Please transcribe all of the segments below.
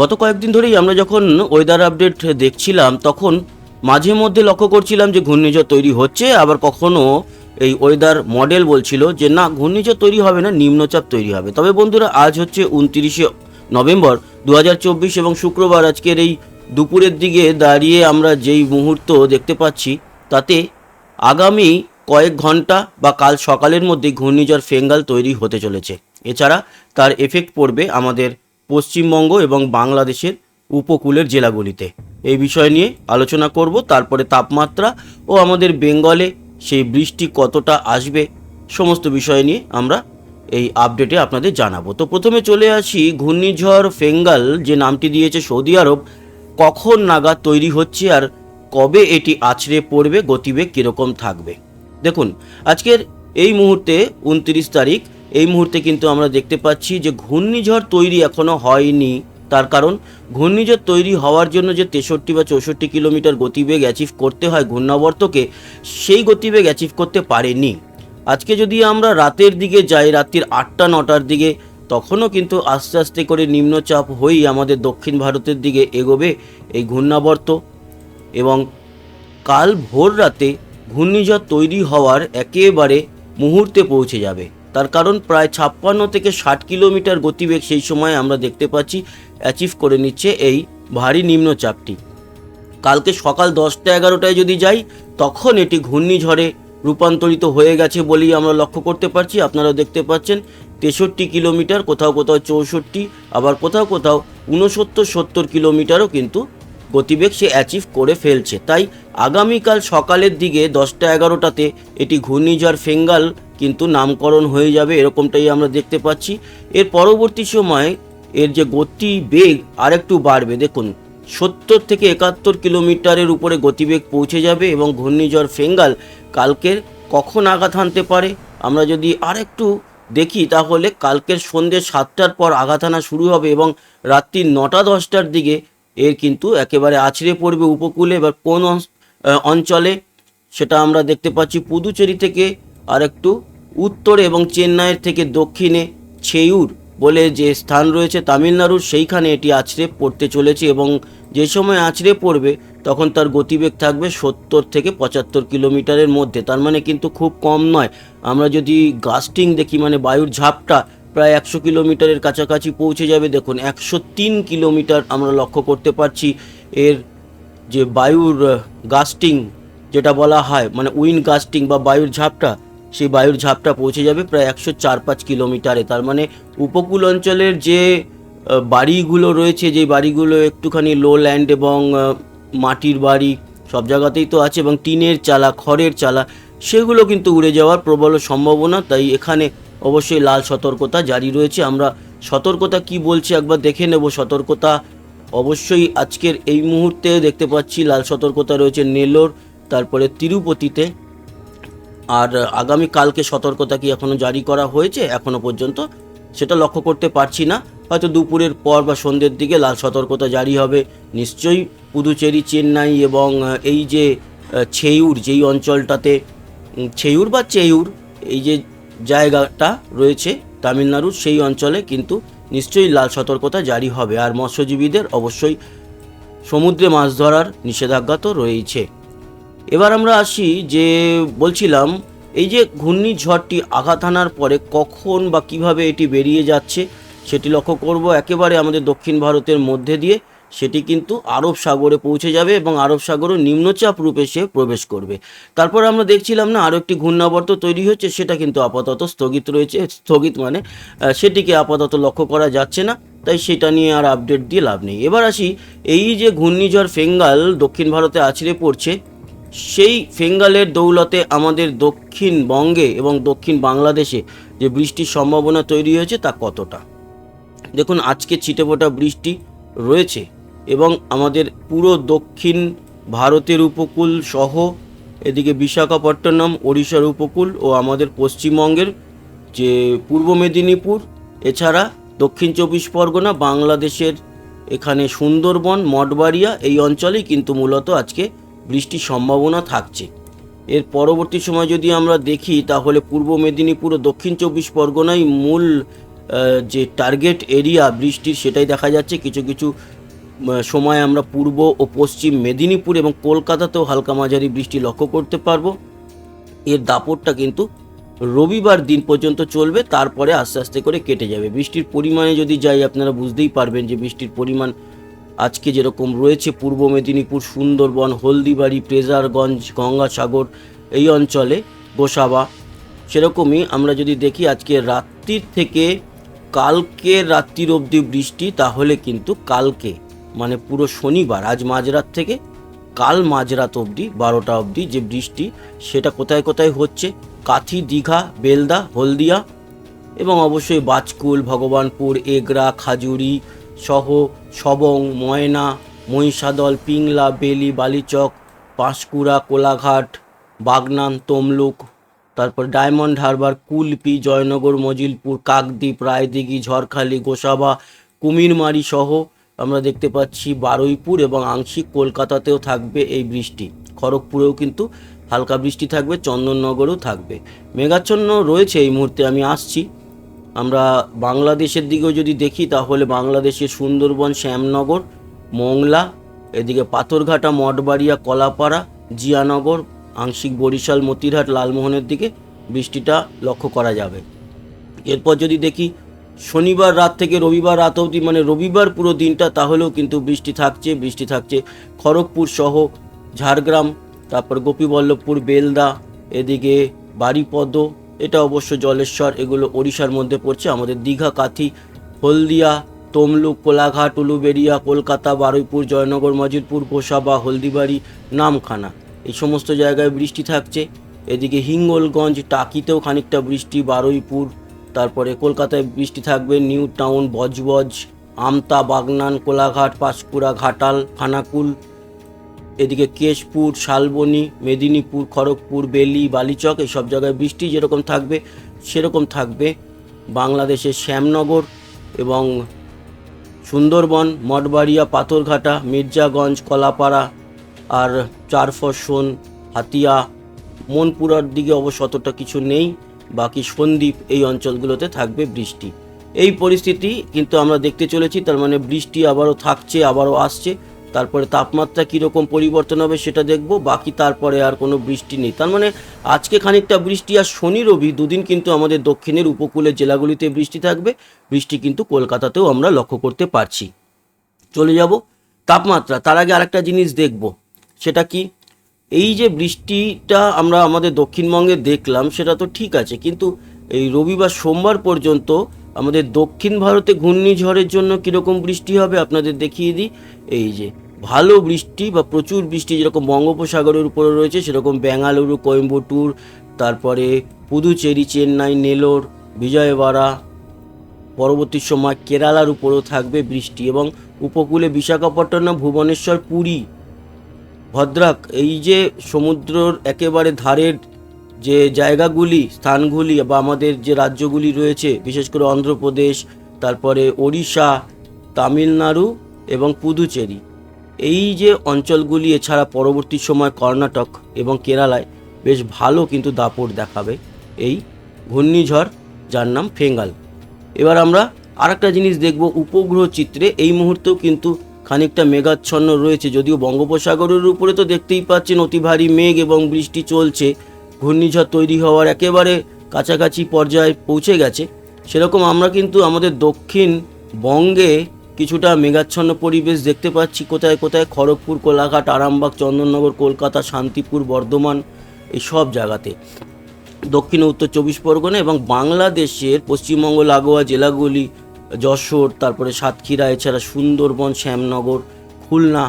গত কয়েকদিন ধরেই আমরা যখন ওয়েদার আপডেট দেখছিলাম, তখন মাঝে মধ্যে লক্ষ্য করছিলাম যে ঘূর্ণিঝড় তৈরি হচ্ছে, আবার কখনো এই ওয়েদার মডেল বলছিল যে না, ঘূর্ণিঝড় তৈরি হবে না, নিম্নচাপ তৈরি হবে। তবে বন্ধুরা, আজ হচ্ছে উনতিরিশে নভেম্বর দু হাজার চব্বিশ এবং শুক্রবার আজকের এই দুপুরের দিকে দাঁড়িয়ে আমরা যেই মুহূর্ত দেখতে পাচ্ছি, তাতে আগামী কয়েক ঘণ্টা বা কাল সকালের মধ্যে ঘূর্ণিঝড় ফেঙ্গাল তৈরি হতে চলেছে। এছাড়া তার এফেক্ট পড়বে আমাদের পশ্চিমবঙ্গ এবং বাংলাদেশের উপকূলের জেলাগুলিতে। এই বিষয় নিয়ে আলোচনা করব, তারপরে তাপমাত্রা ও আমাদের বেঙ্গলে সেই বৃষ্টি কতটা আসবে, সমস্ত বিষয় নিয়ে আমরা এই আপডেটে আপনাদের জানাব। তো প্রথমে চলে আসি ঘূর্ণিঝড় ফেঙ্গাল, যে নামটি দিয়েছে সৌদি আরব। কখন নাগাদ তৈরি হচ্ছে আর কবে এটি আছড়ে পড়বে, গতিবেগ কীরকম থাকবে? দেখুন, আজকের এই মুহূর্তে উনত্রিশ তারিখ এই মুহূর্তে কিন্তু আমরা দেখতে পাচ্ছি যে ঘূর্ণিঝড় তৈরি এখনও হয়নি। তার কারণ, ঘূর্ণিঝড় তৈরি হওয়ার জন্য যে তেষট্টি বা চৌষট্টি কিলোমিটার গতিবেগ অ্যাচিভ করতে হয় ঘূর্ণাবর্তকে, সেই গতিবেগ অ্যাচিভ করতে পারেনি। আজকে যদি আমরা রাতের দিকে যাই, রাত্রির আটটা, নটার দিকে, তখনও কিন্তু আস্তে আস্তে করে নিম্নচাপ হয়েই আমাদের দক্ষিণ ভারতের দিকে এগোবে এই ঘূর্ণাবর্ত। এবং কাল ভোর রাতে ঘূর্ণিঝড় তৈরি হওয়ার একেবারে মুহূর্তে পৌঁছে যাবে। তার কারণ প্রায় ছাপ্পান্ন থেকে ষাট কিলোমিটার গতিবেগ সেই সময় আমরা দেখতে পাচ্ছি অ্যাচিভ করে নিচ্ছে এই ভারী নিম্নচাপটি। কালকে সকাল দশটা এগারোটায় যদি যাই, তখন এটি ঘূর্ণিঝড়ে রূপান্তরিত হয়ে গেছে বলেই আমরা লক্ষ্য করতে পারছি। আপনারা দেখতে পাচ্ছেন, তেষট্টি কিলোমিটার, কোথাও কোথাও চৌষট্টি, আবার কোথাও কোথাও ঊনসত্তর, সত্তর কিলোমিটারও কিন্তু গতিবেগ সে অ্যাচিভ করে ফেলছে। তাই আগামীকাল সকালের দিকে দশটা এগারোটাতে এটি ঘূর্ণিঝড় ফেঙ্গাল কিন্তু নামকরণ হয়ে যাবে, এরকমটাই আমরা দেখতে পাচ্ছি। এর পরবর্তী সময় এর যে গতি বেগ আরেকটু বাড়বে। দেখুন, সত্তর থেকে একাত্তর কিলোমিটারের উপরে গতিবেগ পৌঁছে যাবে এবং ঘূর্ণিঝড় ফেঙ্গাল কালকের কখন আঘাত হানতে পারে? আমরা যদি আরেকটু দেখি, তাহলে কালকের সন্ধ্যে সাতটার পর আঘাত হানা শুরু হবে এবং রাত্রি নটা দশটার দিকে এর কিন্তু একেবারে আছড়ে পড়বে উপকূলে। এবার কোন অঞ্চ- অঞ্চলে সেটা আমরা দেখতে পাচ্ছি। পুদুচেরি থেকে আরেকটু উত্তরে এবং চেন্নাইয়ের থেকে দক্ষিণে ছেয়ুর বলে যে স্থান রয়েছে তামিলনাড়ুর, সেইখানে এটি আছড়ে পড়তে চলেছে এবং যে সময় আছড়ে পড়বে, তখন তার গতিবেগ থাকবে সত্তর থেকে পঁচাত্তর কিলোমিটারের মধ্যে। তার মানে কিন্তু খুব কম নয়। আমরা যদি গাস্টিং দেখি মানে বায়ুর ঝাপটা প্রায় একশো কিলোমিটারের কাছাকাছি পৌঁছে যাবে, দেখুন একশো তিন কিলোমিটার আমরা লক্ষ্য করতে পারছি। এর যে বায়ুর গাস্টিং যেটা বলা হয় মানে উইন্ড গাস্টিং বা বায়ুর ঝাপটা সেই বায়ুর ঝাপটা পৌঁছে যাবে প্রায় একশো চার পাঁচ কিলোমিটারে। তার মানে উপকূল অঞ্চলের যে বাড়িগুলো রয়েছে যে বাড়িগুলো একটুখানি লো ল্যান্ড এবং মাটির বাড়ি সব জায়গাতেই তো আছে এবং টিনের চালা, খড়ের চালা, সেগুলো কিন্তু উড়ে যাওয়ার প্রবল সম্ভাবনা। তাই এখানে অবশ্যই লাল সতর্কতা জারি রয়েছে। আমরা সতর্কতা কি বলছে একবার দেখে নেব। সতর্কতা অবশ্যই আজকের এই মুহূর্তে দেখতে পাচ্ছি। লাল সতর্কতা রয়েছে নেলোর, তারপরে তিরুপতিতে আর আগামী কালকে সতর্কতা কি এখনও জারি করা হয়েছে এখনও পর্যন্ত সেটা লক্ষ্য করতে পারছি না। হয়তো দুপুরের পর বা সন্ধ্যের দিকে লাল সতর্কতা জারি হবে। নিশ্চয়ই পুদুচেরি, চেন্নাই এবং এই যে ছেয়ুর যেই অঞ্চলটাতে ছেয়ুর বা চেয়ুর এই যে জায়গাটা রয়েছে তামিলনাড়ুর, সেই অঞ্চলে কিন্তু নিশ্চয়ই লাল সতর্কতা জারি হবে। আর মৎস্যজীবীদের অবশ্যই সমুদ্রে মাছ ধরার নিষেধাজ্ঞা তো রয়েছে এবার আমরা আসি যে বলছিলাম, এই যে ঘূর্ণিঝড়টি আঘাত হানার পরে কখন বা কীভাবে এটি বেরিয়ে যাচ্ছে, সেটি লক্ষ্য করব একেবারে আমাদের দক্ষিণ ভারতের মধ্যে দিয়ে। সেটি কিন্তু আরব সাগরে পৌঁছে যাবে এবং আরব সাগরও নিম্নচাপ রূপে সে প্রবেশ করবে। তারপর আমরা দেখছিলাম না, আরও একটি ঘূর্ণাবর্ত তৈরি হচ্ছে, সেটা কিন্তু আপাতত স্থগিত রয়েছে। স্থগিত মানে সেটিকে আপাতত লক্ষ্য করা যাচ্ছে না, তাই সেটা নিয়ে আর আপডেট দিয়ে লাভ নেই। এবার আসি, এই যে ঘূর্ণিঝড় ফেঙ্গাল দক্ষিণ ভারতে আছড়ে পড়ছে সেই ফেঙ্গালের দৌলতে আমাদের দক্ষিণবঙ্গে এবং দক্ষিণ বাংলাদেশে যে বৃষ্টির সম্ভাবনা তৈরি হয়েছে তা কতটা? দেখুন, আজকে ছিটেফোঁটা বৃষ্টি রয়েছে এবং আমাদের পুরো দক্ষিণ ভারতের উপকূল সহ এদিকে বিশাখাপট্টনম, ওড়িশার উপকূল ও আমাদের পশ্চিমবঙ্গের যে পূর্ব মেদিনীপুর, এছাড়া দক্ষিণ চব্বিশ পরগনা, বাংলাদেশের এখানে সুন্দরবন, মঠবাড়িয়া এই অঞ্চলেই কিন্তু মূলত আজকে বৃষ্টির সম্ভাবনা থাকছে। এর পরবর্তী সময় যদি আমরা দেখি, তাহলে পূর্ব মেদিনীপুর ও দক্ষিণ চব্বিশ পরগনায় মূল যে টার্গেট এরিয়া বৃষ্টির সেটাই দেখা যাচ্ছে। কিছু কিছু সময় আমরা পূর্ব ও পশ্চিম মেদিনীপুর এবং কলকাতাতেও হালকা মাঝারি বৃষ্টি লক্ষ্য করতে পারব। এর দাপটটা কিন্তু রবিবার দিন পর্যন্ত চলবে, তারপরে আস্তে আস্তে করে কেটে যাবে। বৃষ্টির পরিমাণে যদি যাই, আপনারা বুঝতেই পারবেন যে বৃষ্টির পরিমাণ আজকে যেরকম রয়েছে পূর্ব মেদিনীপুর, সুন্দরবন, হলদিবাড়ি, প্রেজারগঞ্জ, গঙ্গাসাগর, এই অঞ্চলে গোসাবা। সেরকমই আমরা যদি দেখি আজকে রাত্রির থেকে কালকে রাত্রির অবধি বৃষ্টি, তাহলে কিন্তু কালকে মানে পুরো শনিবার, আজ মাঝরাত থেকে কাল মাঝরাত অবধি, বারোটা অবধি যে বৃষ্টি, সেটা কোথায় কোথায় হচ্ছে? কাথি, দীঘা, বেলদা, হলদিয়া এবং অবশ্যই বাজকুল, ভগবানপুর, এগরা, খাজুরি সহ সবং ময়না, মহিষাদল, পিংলা, বেলি, বালিচক, পাঁশকুড়া, কোলাঘাট, বাগনান, তমলুক, তারপর ডায়মন্ড হারবার, কুলপি, জয়নগর, মজিলপুর, কাকদ্বীপ, রায়দিঘি, ঝড়খালি, গোসাবা, কুমিরমারি সহ আমরা দেখতে পাচ্ছি বারুইপুর এবং আংশিক কলকাতাতেও থাকবে এই বৃষ্টি। খড়গপুরেও কিন্তু হালকা বৃষ্টি থাকবে, চন্দননগরেও থাকবে। মেঘাচ্ছন্ন রয়েছে এই মুহূর্তে, আমি আসছি। আমরা বাংলাদেশের দিকেও যদি দেখি, তাহলে বাংলাদেশের সুন্দরবন, শ্যামনগর, মংলা, এদিকে পাথরঘাটা, মঠবাড়িয়া, কলাপাড়া, জিয়ানগর, আংশিক বরিশাল, মতিরহাট, লালমোহনের দিকে বৃষ্টিটা লক্ষ্য করা যাবে। এরপর যদি দেখি, শনিবার রাত থেকে রবিবার রাত অবধি মানে রবিবার পুরো দিনটা, তাহলেও কিন্তু বৃষ্টি থাকছে বৃষ্টি থাকছে। খড়গপুর সহ ঝাড়গ্রাম, তারপর গোপীবল্লভপুর, বেলদা, এদিকে বাড়িপদ এটা অবশ্য জলেশ্বর, এগুলো ওড়িশার মধ্যে পড়ছে। আমাদের দীঘা, কাথি, হলদিয়া, তমলুক, কোলাঘাট, উলুবেড়িয়া, কলকাতা, বারুইপুর, জয়নগর, মজিদপুর, গোসাবা, হলদিবাড়ি, নামখানা। এই সমস্ত জায়গায় বৃষ্টি থাকছে। এদিকে হিঙ্গলগঞ্জ, টাকিতেও খানিকটা বৃষ্টি, বারুইপুর, তারপরে কলকাতায় বৃষ্টি থাকবে নিউ টাউন বজবজ, আমতা, বাগনান, কোলাঘাট, পাঁশকুড়া, ঘাটাল, খানাকুল এদিকে কেশপুর, শালবনি, মেদিনীপুর, খড়গপুর, বেলি, বালিচক এইসব জায়গায় বৃষ্টি যেরকম থাকবে, সেরকম থাকবে। বাংলাদেশের শ্যামনগর এবং সুন্দরবন, মঠবাড়িয়া, পাথরঘাটা, মির্জাগঞ্জ, কলাপাড়া আর চারফসন, হাতিয়া, মনপুরার দিকে অবশ্য অতটা কিছু নেই, বাকি সন্দ্বীপ এই অঞ্চলগুলোতে থাকবে বৃষ্টি। এই পরিস্থিতি কিন্তু আমরা দেখতে চলেছি, তার মানে বৃষ্টি আবারও থাকছে, আবারও আসছে। তারপরে তাপমাত্রা কীরকম পরিবর্তন হবে সেটা দেখব, বাকি তারপরে আর কোনো বৃষ্টি নেই। তার মানে আজকে খানিকটা বৃষ্টি আর শনি রবি দুদিন কিন্তু আমাদের দক্ষিণের উপকূলের জেলাগুলিতে বৃষ্টি থাকবে। বৃষ্টি কিন্তু কলকাতাতেও আমরা লক্ষ্য করতে পারছি। চলে যাব তাপমাত্রা, তার আগে আরেকটা জিনিস দেখব। সেটা কি? এই যে বৃষ্টিটা আমরা আমাদের দক্ষিণবঙ্গে দেখলাম, সেটা তো ঠিক আছে, কিন্তু এই রবিবার সোমবার পর্যন্ত আমাদের দক্ষিণ ভারতে ঘূর্ণিঝড়ের জন্য কীরকম বৃষ্টি হবে আপনাদের দেখিয়ে দিই। এই যে ভালো বৃষ্টি বা প্রচুর বৃষ্টি যেরকম বঙ্গোপসাগরের উপরে রয়েছে, সেরকম বেঙ্গালুরু কোয়েম্বাটুর, তারপরে পুদুচেরি, চেন্নাই, নেলোর বিজয়বাড়া পরবর্তী সময় কেরালার উপরেও থাকবে বৃষ্টি এবং উপকূলে বিশাখাপট্টনম, ভুবনেশ্বর, পুরী, ভদ্রাক, এই যে সমুদ্রর একেবারে ধারের যে জায়গাগুলি, স্থানগুলি বা আমাদের যে রাজ্যগুলি রয়েছে, বিশেষ করে অন্ধ্রপ্রদেশ, তারপরে ওড়িশা, তামিলনাড়ু এবং পুদুচেরি। এই যে অঞ্চলগুলি এছাড়া পরবর্তী সময় কর্ণাটক এবং কেরালায় বেশ ভালো কিন্তু দাপট দেখাবে, এই ঘূর্ণিঝড় যার নাম ফেঙ্গাল। এবার আমরা আরেকটা জিনিস দেখব উপগ্রহ চিত্রে, এই মুহূর্তেও কিন্তু খানিকটা মেঘাচ্ছন্ন রয়েছে, যদিও বঙ্গোপসাগরের উপরে তো দেখতেই পাচ্ছেন অতি ভারী মেঘ এবং বৃষ্টি চলছে, ঘূর্ণিঝড় তৈরি হওয়ার একেবারে কাছাকাছি পর্যায়ে পৌঁছে গেছে। সেরকম আমরা কিন্তু আমাদের দক্ষিণ বঙ্গে কিছুটা মেঘাচ্ছন্ন পরিবেশ দেখতে পাচ্ছি। কোথায় কোথায় খড়গপুর, কোলাঘাট, আরামবাগ, চন্দননগর, কলকাতা, শান্তিপুর, বর্ধমান এই সব জায়গাতে। দক্ষিণ উত্তর চব্বিশ পরগনা এবং বাংলাদেশের পশ্চিমবঙ্গ, লাগোয়া জেলাগুলি, যশোর, তারপরে সাতক্ষীরা, এছাড়া সুন্দরবন, শ্যামনগর, খুলনা,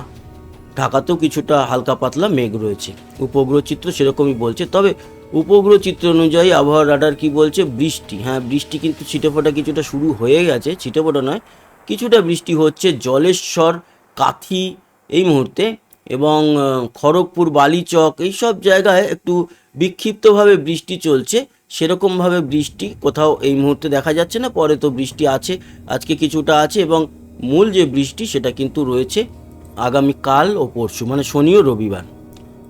ঢাকাতেও কিছুটা হালকা পাতলা মেঘ রয়েছে। উপগ্রহ চিত্র সেরকমই বলছে। তবে উপগ্রহ চিত্র অনুযায়ী আবহাওয়া রাডার কি বলছে? বৃষ্টি। হ্যাঁ বৃষ্টি কিন্তু ছিটেফোঁটা কিছুটা শুরু হয়ে গেছে। ছিটেফোঁটা নয় কিছুটা বৃষ্টি হচ্ছে, জলেশ্বর, কাথি এই মুহূর্তে এবং খড়গপুর, বালিচক এই সব জায়গায় একটু বিক্ষিপ্তভাবে বৃষ্টি চলছে। সেরকমভাবে বৃষ্টি কোথাও এই মুহূর্তে দেখা যাচ্ছে না, পরে তো বৃষ্টি আছে, আজকে কিছুটা আছে এবং মূল যে বৃষ্টি সেটা কিন্তু রয়েছে আগামী কাল ও পরশু মানে শনি ও রবিবার।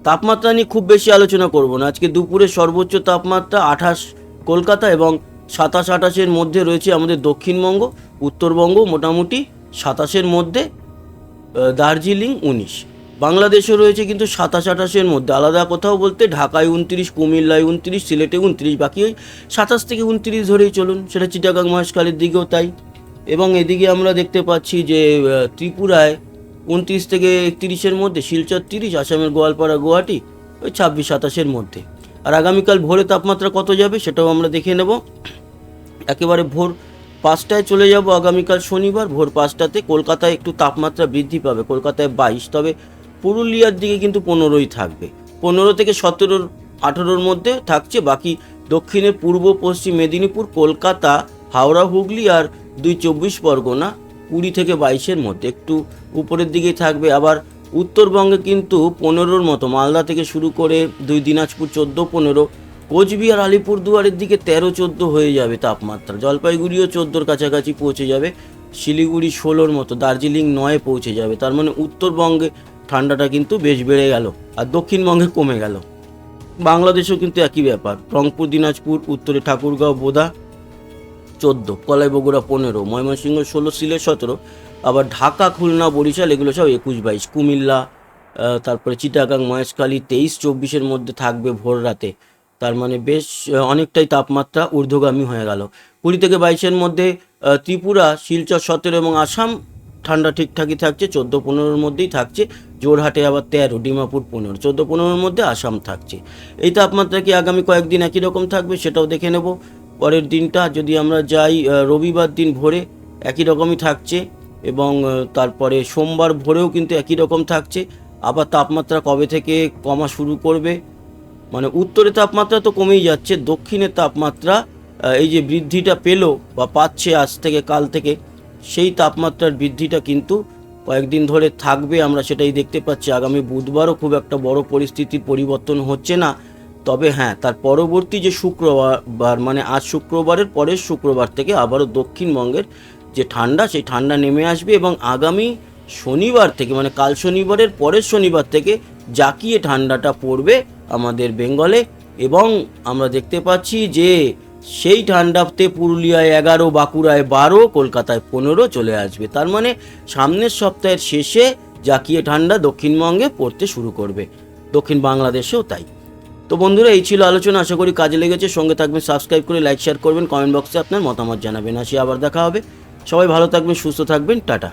তাপমাত্রা নিয়ে খুব বেশি আলোচনা করব না। আজকে দুপুরে সর্বোচ্চ তাপমাত্রা আঠাশ কলকাতা এবং সাতাশ আঠাশের মধ্যে রয়েছে আমাদের দক্ষিণবঙ্গ, উত্তরবঙ্গ মোটামুটি সাতাশের মধ্যে দার্জিলিং উনিশ। বাংলাদেশও রয়েছে কিন্তু সাতাশ আঠাশের মধ্যে। আলাদা কোথাও বলতে ঢাকায় উনত্রিশ, কুমিল্লায় উনত্রিশ, সিলেটে উনত্রিশ, বাকি ওই সাতাশ থেকে উনত্রিশ ধরেই চলুন। সেটা চিটাগাং মহেশখালীর দিকেও তাই। এবং এদিকে আমরা দেখতে পাচ্ছি যে ত্রিপুরায় উনত্রিশ থেকে একত্রিশের মধ্যে, শিলচর তিরিশ, আসামের গোয়ালপাড়া, গুয়াহাটি, ওই ছাব্বিশ, সাতাশের মধ্যে। আর আগামীকাল ভোরে তাপমাত্রা কত যাবে সেটাও আমরা দেখে নেব। একেবারে ভোর পাঁচটায় চলে যাব আগামীকাল শনিবার। ভোর পাঁচটাতে কলকাতায় একটু তাপমাত্রা বৃদ্ধি পাবে, কলকাতায় বাইশ। তবে পুরুলিয়ার দিকে কিন্তু পনেরোই থাকবে। পনেরো থেকে সতেরোর, আঠেরোর মধ্যে থাকছে। বাকি দক্ষিণে, পূর্ব, পশ্চিম মেদিনীপুর, কলকাতা, হাওড়া, হুগলি আর দুই চব্বিশ পরগনা কুড়ি থেকে বাইশের মধ্যে। একটু উপরের দিকেই থাকবে। আবার উত্তরবঙ্গে কিন্তু পনেরোর মতো। মালদা থেকে শুরু করে দুই, দিনাজপুর চোদ্দ, পনেরো। কোচবিহার আলিপুর দুয়ারের দিকে তেরো, চোদ্দ হয়ে যাবে তাপমাত্রা। জলপাইগুড়িও চোদ্দোর কাছাকাছি পৌঁছে যাবে। শিলিগুড়ি ষোলোর মতো। দার্জিলিং নয়ে পৌঁছে যাবে। তার মানে উত্তরবঙ্গে ঠান্ডাটা কিন্তু বেশ বেড়ে গেল আর দক্ষিণবঙ্গে কমে গেল। বাংলাদেশেও কিন্তু একই ব্যাপার। রংপুর, দিনাজপুর, উত্তরে ঠাকুরগাঁও, বোদা চোদ্দ কলাই বগুড়া পনেরো, ময়মনসিংহ ষোলো, সিলেট সতেরো, আবার ঢাকা, খুলনা, বরিশাল, এগুলো সব একুশ, বাইশ, কুমিল্লা তারপরে চিটাগাং, মহেশখালী, তেইশ, চব্বিশের মধ্যে থাকবে ভোর রাতে। তার মানে বেশ অনেকটাই তাপমাত্রা ঊর্ধ্বগামী হয়ে গেল। কুড়ি থেকে বাইশের মধ্যে ত্রিপুরা, শিলচর সতেরো এবং আসাম, ঠান্ডা ঠিকঠাকই থাকছে, চোদ্দ, পনেরোর মধ্যেই থাকছে জোরহাটে আবার তেরো, ডিমাপুর পনেরো, চোদ্দ, পনেরোর মধ্যে আসাম থাকছে। এই তাপমাত্রা কি আগামী কয়েকদিন একই রকম থাকবে সেটাও দেখে নেব। পরের দিনটা যদি আমরা যাই রবিবার দিন ভোরে একই রকমই থাকছে এবং তারপরে সোমবার ভোরেও কিন্তু একই রকম থাকছে। আবার তাপমাত্রা কবে থেকে কমা শুরু করবে? মানে উত্তরে তাপমাত্রা তো কমেই যাচ্ছে দক্ষিণের তাপমাত্রা এই যে বৃদ্ধিটা পেল বা পাচ্ছে আজ থেকে কাল থেকে, সেই তাপমাত্রার বৃদ্ধিটা কিন্তু কয়েকদিন ধরে থাকবে। আমরা সেটাই দেখতে পাচ্ছি। আগামী বুধবারও খুব একটা বড় পরিস্থিতির পরিবর্তন হচ্ছে না। তবে হ্যাঁ তার পরবর্তী যে শুক্রবার মানে আজ শুক্রবারের পরের শুক্রবার থেকে আবারও দক্ষিণবঙ্গের যে ঠান্ডা, সেই ঠান্ডা নেমে আসবে এবং আগামী শনিবার থেকে মানে কাল শনিবারের পরের শনিবার থেকে জাকিয়ে ঠান্ডাটা পড়বে আমাদের বেঙ্গলে এবং আমরা দেখতে পাচ্ছি যে সেই ঠান্ডাতে পুরুলিয়ায় এগারো, বাঁকুড়ায় বারো, কলকাতায় পনেরো চলে আসবে। তার মানে সামনের সপ্তাহের শেষে জাকিয়ে ঠান্ডা দক্ষিণবঙ্গে পড়তে শুরু করবে। দক্ষিণ বাংলাদেশেও তাই। তো বন্ধুরা, এই ছিল আলোচনা। আশা করি কাজে লেগেছে। সঙ্গে থাকবেন সাবস্ক্রাইব করে লাইক শেয়ার করবেন কমেন্ট বক্সে আপনার মতামত জানাবেন। আসি আবার দেখা হবে। সবাই ভালো থাকবেন, সুস্থ থাকবেন। টাটা।